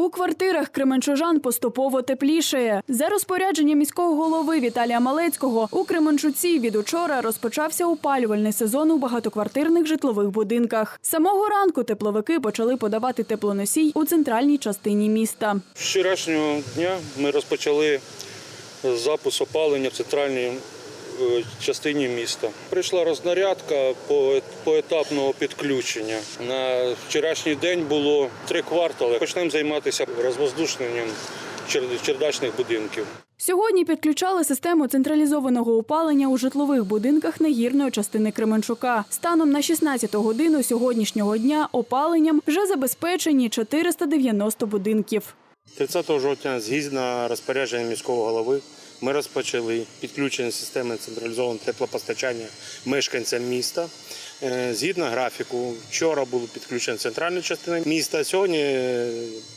У квартирах кременчужан поступово теплішає. За розпорядженням міського голови Віталія Малецького у Кременчуці від учора розпочався опалювальний сезон у багатоквартирних житлових будинках. З Самого ранку тепловики почали подавати теплоносій у центральній частині міста. З вчорашнього дня ми розпочали запуск опалення в центральній частині міста. Прийшла рознарядка по поетапного підключення. На вчорашній день було три квартали. Почнемо займатися розвоздушненням чердачних будинків. Сьогодні підключали систему централізованого опалення у житлових будинках нагірної частини Кременчука. Станом на 16 годину сьогоднішнього дня опаленням вже забезпечені 490 будинків. 30 жовтня, згідно розпорядження міського голови, ми розпочали підключення системи централізованого теплопостачання мешканцям міста. Е, Згідно графіку, вчора було підключено центральну частину міста. Сьогодні е,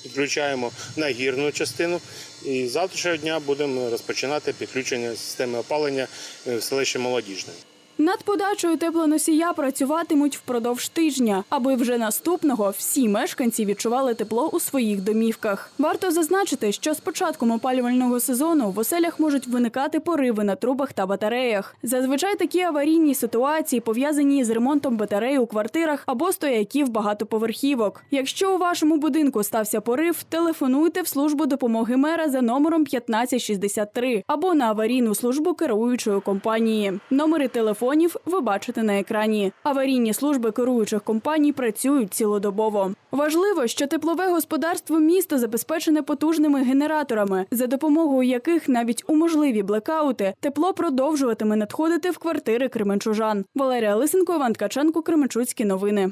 підключаємо нагірну частину. І завтрашнього дня будемо розпочинати підключення системи опалення е, в селищі Молодіжне. Над подачею теплоносія працюватимуть впродовж тижня, аби вже наступного всі мешканці відчували тепло у своїх домівках. Варто зазначити, що з початком опалювального сезону в оселях можуть виникати пориви на трубах та батареях. Зазвичай такі аварійні ситуації пов'язані з ремонтом батарей у квартирах або стояків багатоповерхівок. Якщо у вашому будинку стався порив, телефонуйте в службу допомоги мера за номером 1563 або на аварійну службу керуючої компанії. Номери телефонів ви бачите на екрані. Аварійні служби керуючих компаній працюють цілодобово. Важливо, що теплове господарство міста забезпечене потужними генераторами, за допомогою яких навіть у можливі блекаути тепло продовжуватиме надходити в квартири кременчужан. Валерія Лисенко, Іван Ткаченко, Кременчуцькі новини.